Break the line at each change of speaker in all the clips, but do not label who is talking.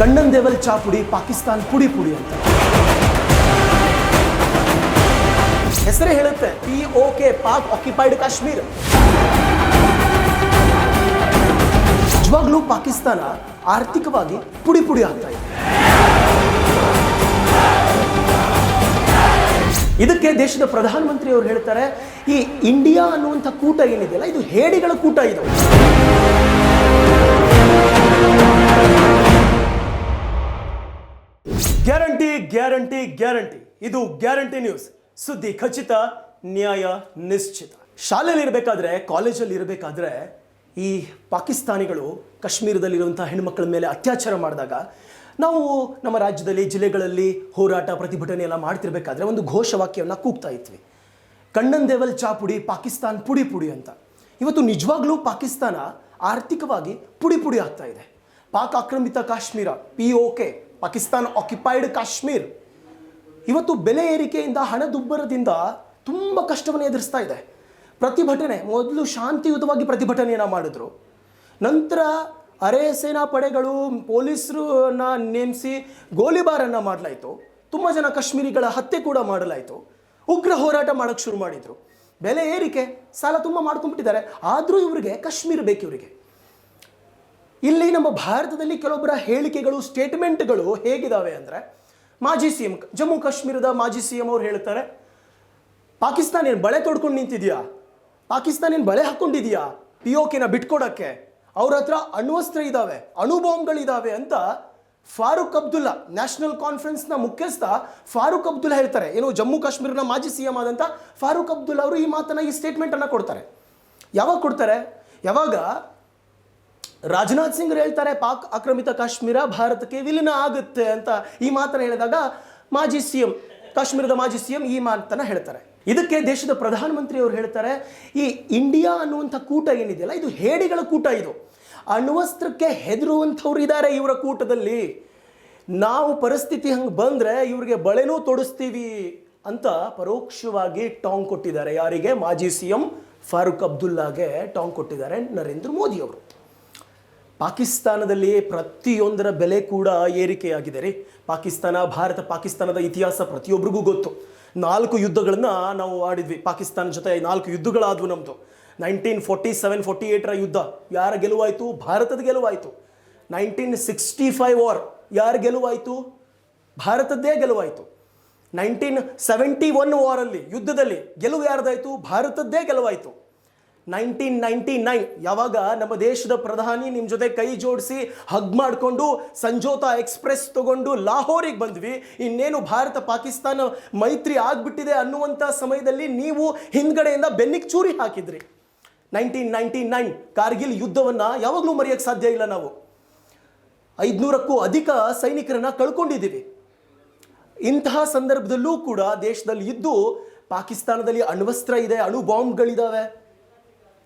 ಕಣ್ಣನ್ ದೇವಲ್ ಚಾ ಪುಡಿ, ಪಾಕಿಸ್ತಾನ್ ಪುಡಿ ಪುಡಿ ಅಂತ. ಹೆಸರೇ ಹೇಳುತ್ತೆ P O K Pak occupied Kashmir. ನಿಜವಾಗ್ಲೂ ಪಾಕಿಸ್ತಾನ ಆರ್ಥಿಕವಾಗಿ ಪುಡಿ ಪುಡಿ ಆಗ್ತಾ ಇದೆ. ಇದಕ್ಕೆ ದೇಶದ ಪ್ರಧಾನಮಂತ್ರಿ ಅವರು ಹೇಳ್ತಾರೆ, ಈ ಇಂಡಿಯಾ ಅನ್ನುವಂಥ ಕೂಟ ಏನಿದೆಯಲ್ಲ, ಇದು ಹೇಡಿಗಳ ಕೂಟ ಇದು. Guarantee guarantee guarantee. ಇದು ಗ್ಯಾರಂಟಿ ನ್ಯೂಸ್. ಸುದ್ದಿ ಖಚಿತ, ನ್ಯಾಯ ನಿಶ್ಚಿತ. ಶಾಲೆಯಲ್ಲಿ ಇರಬೇಕಾದ್ರೆ, ಕಾಲೇಜಲ್ಲಿ ಇರಬೇಕಾದ್ರೆ, ಈ ಪಾಕಿಸ್ತಾನಿಗಳು ಕಾಶ್ಮೀರದಲ್ಲಿರುವಂತಹ ಹೆಣ್ಮಕ್ಳ ಮೇಲೆ ಅತ್ಯಾಚಾರ ಮಾಡಿದಾಗ, ನಾವು ನಮ್ಮ ರಾಜ್ಯದಲ್ಲಿ, ಜಿಲ್ಲೆಗಳಲ್ಲಿ ಹೋರಾಟ, ಪ್ರತಿಭಟನೆ ಎಲ್ಲ ಮಾಡ್ತಿರ್ಬೇಕಾದ್ರೆ ಒಂದು ಘೋಷವಾಕ್ಯವನ್ನು ಕೂಗ್ತಾ ಇದ್ವಿ. ಕಣ್ಣನ್ ದೇವಲ್ ಚಾ ಪುಡಿ, ಪಾಕಿಸ್ತಾನ್ ಪುಡಿ ಪುಡಿ ಅಂತ. ಇವತ್ತು ನಿಜವಾಗ್ಲೂ ಪಾಕಿಸ್ತಾನ ಆರ್ಥಿಕವಾಗಿ ಪುಡಿ ಪುಡಿ ಆಗ್ತಾ ಇದೆ. ಪಾಕ್ ಆಕ್ರಮಿತ Kashmir P O K Pakistan occupied Kashmir. ಇವತ್ತು ಬೆಲೆ ಏರಿಕೆಯಿಂದ, ಹಣದುಬ್ಬರದಿಂದ ತುಂಬ ಕಷ್ಟವನ್ನು ಎದುರಿಸ್ತಾ ಇದೆ. ಪ್ರತಿಭಟನೆ, ಮೊದಲು ಶಾಂತಿಯುತವಾಗಿ ಪ್ರತಿಭಟನೆಯನ್ನು ಮಾಡಿದ್ರು. ನಂತರ ಅರೆ ಸೇನಾ ಪಡೆಗಳು ಪೊಲೀಸರನ್ನ ನೇಮಿಸಿ ಗೋಲಿಬಾರನ್ನು ಮಾಡಲಾಯಿತು. ತುಂಬ ಜನ ಕಾಶ್ಮೀರಿಗಳ ಹತ್ಯೆ ಕೂಡ ಮಾಡಲಾಯಿತು. ಉಗ್ರ ಹೋರಾಟ ಮಾಡೋಕ್ಕೆ ಶುರು ಮಾಡಿದರು. ಬೆಲೆ ಏರಿಕೆ, ಸಾಲ ತುಂಬ ಮಾಡ್ಕೊಂಡ್ಬಿಟ್ಟಿದ್ದಾರೆ. ಆದರೂ ಇವರಿಗೆ ಕಾಶ್ಮೀರ ಬೇಕು ಇವರಿಗೆ ಇಲ್ಲಿ ನಮ್ಮ ಭಾರತದಲ್ಲಿ ಕೆಲವೊಬ್ಬರ ಹೇಳಿಕೆಗಳು ಸ್ಟೇಟ್ಮೆಂಟ್ಗಳು ಹೇಗಿದಾವೆ ಅಂದರೆ, ಮಾಜಿ ಸಿ ಎಂ ಜಮ್ಮು ಕಾಶ್ಮೀರದ ಮಾಜಿ ಸಿ ಎಂ ಅವ್ರು ಹೇಳ್ತಾರೆ, ಪಾಕಿಸ್ತಾನ ಏನು ಬಳೆ ತೊಡ್ಕೊಂಡು ನಿಂತಿದೆಯಾ? ಪಾಕಿಸ್ತಾನ ಏನು ಬಳೆ ಹಾಕ್ಕೊಂಡಿದೆಯಾ ಪಿ ಓ ಕೆನ ಬಿಟ್ಕೊಡೋಕ್ಕೆ? ಅವ್ರ ಹತ್ರ ಅಣ್ವಸ್ತ್ರ ಇದ್ದಾವೆ ಅಣುಬಾಂಬ್ಗಳಿದ್ದಾವೆ ಅಂತ ಫಾರೂಕ್ ಅಬ್ದುಲ್ಲಾ, ನ್ಯಾಷನಲ್ ಕಾನ್ಫರೆನ್ಸ್ನ ಮುಖ್ಯಸ್ಥ ಫಾರೂಕ್ ಅಬ್ದುಲ್ಲಾ ಹೇಳ್ತಾರೆ. ಏನು, ಜಮ್ಮು ಕಾಶ್ಮೀರನ ಮಾಜಿ ಸಿ ಎಂ ಆದಂಥ ಫಾರೂಕ್ ಅಬ್ದುಲ್ಲಾ ಅವರು ಈ ಮಾತನ್ನು, ಈ ಸ್ಟೇಟ್ಮೆಂಟನ್ನು ಕೊಡ್ತಾರೆ. ಯಾವಾಗ ಕೊಡ್ತಾರೆ? ಯಾವಾಗ? ರಾಜನಾಥ್ ಸಿಂಗ್ ಹೇಳ್ತಾರೆ, ಪಾಕ್ ಆಕ್ರಮಿತ ಕಾಶ್ಮೀರ ಭಾರತಕ್ಕೆ ವಿಲೀನ ಆಗುತ್ತೆ ಅಂತ ಈ ಮಾತನ್ನ ಹೇಳಿದಾಗ ಮಾಜಿ ಸಿ ಎಂ ಕಾಶ್ಮೀರದ ಮಾಜಿ ಸಿ ಎಂ ಈ ಮಾತನ್ನ ಹೇಳ್ತಾರೆ. ಇದಕ್ಕೆ ದೇಶದ ಪ್ರಧಾನಮಂತ್ರಿ ಅವರು ಹೇಳ್ತಾರೆ, ಈ ಇಂಡಿಯಾ ಅನ್ನುವಂಥ ಕೂಟ ಏನಿದೆಯಲ್ಲ, ಇದು ಹೇಡಿಗಳ ಕೂಟ ಇದು. ಅಣ್ವಸ್ತ್ರಕ್ಕೆ ಹೆದರುವಂಥವ್ರು ಇದ್ದಾರೆ ಇವರ ಕೂಟದಲ್ಲಿ. ನಾವು ಪರಿಸ್ಥಿತಿ ಹಂಗೆ ಬಂದರೆ ಇವರಿಗೆ ಬಳೆನೂ ತೊಡಿಸ್ತೀವಿ ಅಂತ ಪರೋಕ್ಷವಾಗಿ ಟಾಂಗ್ ಕೊಟ್ಟಿದ್ದಾರೆ. ಯಾರಿಗೆ? ಮಾಜಿ ಸಿ ಎಂ ಫಾರೂಕ್ ಅಬ್ದುಲ್ಲಾಗೆ ಟಾಂಗ್ ಕೊಟ್ಟಿದ್ದಾರೆ ನರೇಂದ್ರ ಮೋದಿ ಅವರು. ಪಾಕಿಸ್ತಾನದಲ್ಲಿ ಪ್ರತಿಯೊಂದರ ಬೆಲೆ ಕೂಡ ಏರಿಕೆಯಾಗಿದೆ ರೀ ಪಾಕಿಸ್ತಾನ, ಭಾರತ, ಪಾಕಿಸ್ತಾನದ ಇತಿಹಾಸ ಪ್ರತಿಯೊಬ್ಬರಿಗೂ ಗೊತ್ತು. ನಾಲ್ಕು ಯುದ್ಧಗಳನ್ನು ನಾವು ಆಡಿದ್ವಿ. ಪಾಕಿಸ್ತಾನ ಜೊತೆ ನಾಲ್ಕು ಯುದ್ಧಗಳಾದವು ನಮ್ಮದು ನೈನ್ಟೀನ್ ಫೋರ್ಟಿ ಸೆವೆನ್ ಫೋರ್ಟಿ ಏಯ್ಟರ ಯುದ್ಧ. ಯಾರ ಗೆಲುವಾಯಿತು? ಭಾರತದ ಗೆಲುವಾಯಿತು. Nineteen sixty five war. ಯಾರ ಗೆಲುವಾಯಿತು? ಭಾರತದ್ದೇ ಗೆಲುವಾಯಿತು. ನೈನ್ಟೀನ್ ಸೆವೆಂಟಿ ಒನ್ ವಾರಲ್ಲಿ ಯುದ್ಧದಲ್ಲಿ ಗೆಲುವು ಯಾರ್ದಾಯಿತು? ಭಾರತದ್ದೇ ಗೆಲುವಾಯಿತು. Nineteen ninety nine. ಯಾವಾಗ ನಮ್ಮ ದೇಶದ ಪ್ರಧಾನಿ ನಿಮ್ಮ ಜೊತೆ ಕೈ ಜೋಡಿಸಿ ಹಗ್ ಮಾಡಿಕೊಂಡು ಸಂಜೋತಾ ಎಕ್ಸ್ಪ್ರೆಸ್ ತಗೊಂಡು ಲಾಹೋರಿಗೆ ಬಂದ್ವಿ. ಇನ್ನೇನು ಭಾರತ ಪಾಕಿಸ್ತಾನ ಮೈತ್ರಿ ಆಗಿಬಿಟ್ಟಿದೆ ಅನ್ನುವಂಥ ಸಮಯದಲ್ಲಿ ನೀವು ಹಿಂದ್ಗಡೆಯಿಂದ ಬೆನ್ನಿಗೆ ಚೂರಿ ಹಾಕಿದ್ರಿ. ನೈನ್ಟೀನ್ ನೈನ್ಟಿ ನೈನ್ ಕಾರ್ಗಿಲ್ ಯುದ್ಧವನ್ನು ಯಾವಾಗಲೂ ಮರೆಯೋಕ್ಕೆ ಸಾಧ್ಯ ಇಲ್ಲ ನಾವು. ಐದುನೂರಕ್ಕೂ ಅಧಿಕ ಸೈನಿಕರನ್ನು ಕಳ್ಕೊಂಡಿದ್ದೀವಿ. ಇಂತಹ ಸಂದರ್ಭದಲ್ಲೂ ಕೂಡ ದೇಶದಲ್ಲಿ ಇದ್ದು ಪಾಕಿಸ್ತಾನದಲ್ಲಿ ಅಣ್ವಸ್ತ್ರ ಇದೆ, ಅಣು ಬಾಂಬ್ಗಳಿದ್ದಾವೆ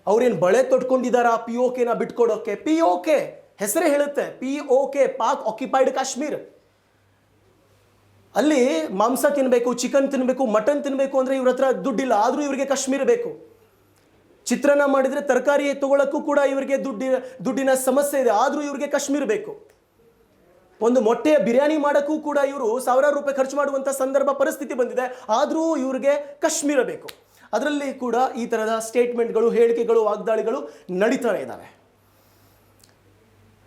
ಅವ್ರೇನು ಬಳೆ ತೊಟ್ಕೊಂಡಿದಾರ? ಪಿ ಓ ಕೆನ ಬಿಟ್ಕೊಡೋಕೆ? ಪಿ ಓ ಕೆ ಹೆಸರೇ ಹೇಳುತ್ತೆ. P O K Pak occupied Kashmir ಅಲ್ಲಿ ಮಾಂಸ ತಿನ್ನಬೇಕು ಚಿಕನ್ ತಿನ್ನಬೇಕು ಮಟನ್ ತಿನ್ನಬೇಕು ಅಂದರೆ ಇವ್ರ ಹತ್ರ ದುಡ್ಡಿಲ್ಲ. ಆದರೂ ಇವರಿಗೆ ಕಾಶ್ಮೀರ ಬೇಕು. ಚಿತ್ರಾನ್ನ ಮಾಡಿದರೆ ತರಕಾರಿ ತಗೊಳ್ಳೋಕ್ಕೂ ಕೂಡ ಇವರಿಗೆ ದುಡ್ಡಿನ ದುಡ್ಡಿನ ಸಮಸ್ಯೆ ಇದೆ. ಆದರೂ ಇವರಿಗೆ ಕಾಶ್ಮೀರ ಬೇಕು. ಒಂದು ಮೊಟ್ಟೆಯ ಬಿರಿಯಾನಿ ಮಾಡೋಕ್ಕೂ ಕೂಡ ಇವರು ಸಾವಿರಾರು ರೂಪಾಯಿ ಖರ್ಚು ಮಾಡುವಂಥ ಸಂದರ್ಭ, ಪರಿಸ್ಥಿತಿ ಬಂದಿದೆ. ಆದರೂ ಇವ್ರಿಗೆ ಕಾಶ್ಮೀರ ಬೇಕು. ಅದರಲ್ಲಿ ಕೂಡ ಈ ಥರದ ಸ್ಟೇಟ್ಮೆಂಟ್ಗಳು ಹೇಳಿಕೆಗಳು, ವಾಗ್ದಾಳಿಗಳು ನಡೀತಾ ಇದ್ದಾವೆ.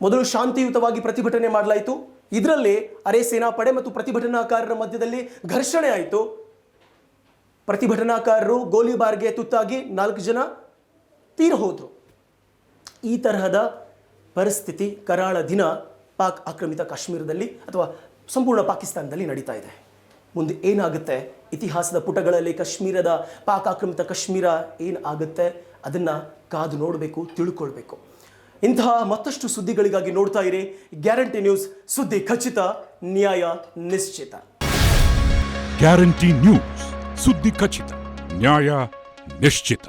ಮೊದಲು ಶಾಂತಿಯುತವಾಗಿ ಪ್ರತಿಭಟನೆ ಮಾಡಲಾಯಿತು. ಇದರಲ್ಲಿ ಅರೆ ಸೇನಾಪಡೆ ಮತ್ತು ಪ್ರತಿಭಟನಾಕಾರರ ಮಧ್ಯದಲ್ಲಿ ಘರ್ಷಣೆ ಆಯಿತು. ಪ್ರತಿಭಟನಾಕಾರರು ಗೋಲಿಬಾರ್ಗೆ ತುತ್ತಾಗಿ ನಾಲ್ಕು ಜನ ತೀರ ಹೋದರು. ಈ ತರಹದ ಪರಿಸ್ಥಿತಿ ಕರಾಳ ದಿನ ಪಾಕ್ ಆಕ್ರಮಿತ ಕಾಶ್ಮೀರದಲ್ಲಿ ಅಥವಾ ಸಂಪೂರ್ಣ ಪಾಕಿಸ್ತಾನದಲ್ಲಿ ನಡೀತಾ ಇದೆ. ಮುಂದೆ ಏನಾಗುತ್ತೆ? ಇತಿಹಾಸದ ಪುಟಗಳಲ್ಲಿ ಕಾಶ್ಮೀರದ, ಪಾಕ ಆಕ್ರಮಿತ ಕಾಶ್ಮೀರ ಏನಾಗುತ್ತೆ? ಅದನ್ನು ಕಾದು ನೋಡಬೇಕು, ತಿಳ್ಕೊಳ್ಬೇಕು. ಇಂತಹ ಮತ್ತಷ್ಟು ಸುದ್ದಿಗಳಿಗಾಗಿ ನೋಡ್ತಾ ಇರಿ. ಗ್ಯಾರಂಟಿ ನ್ಯೂಸ್ ಸುದ್ದಿ ಖಚಿತ, ನ್ಯಾಯ ನಿಶ್ಚಿತ.
ಗ್ಯಾರಂಟಿ ನ್ಯೂಸ್ ಸುದ್ದಿ ಖಚಿತ, ನ್ಯಾಯ ನಿಶ್ಚಿತ.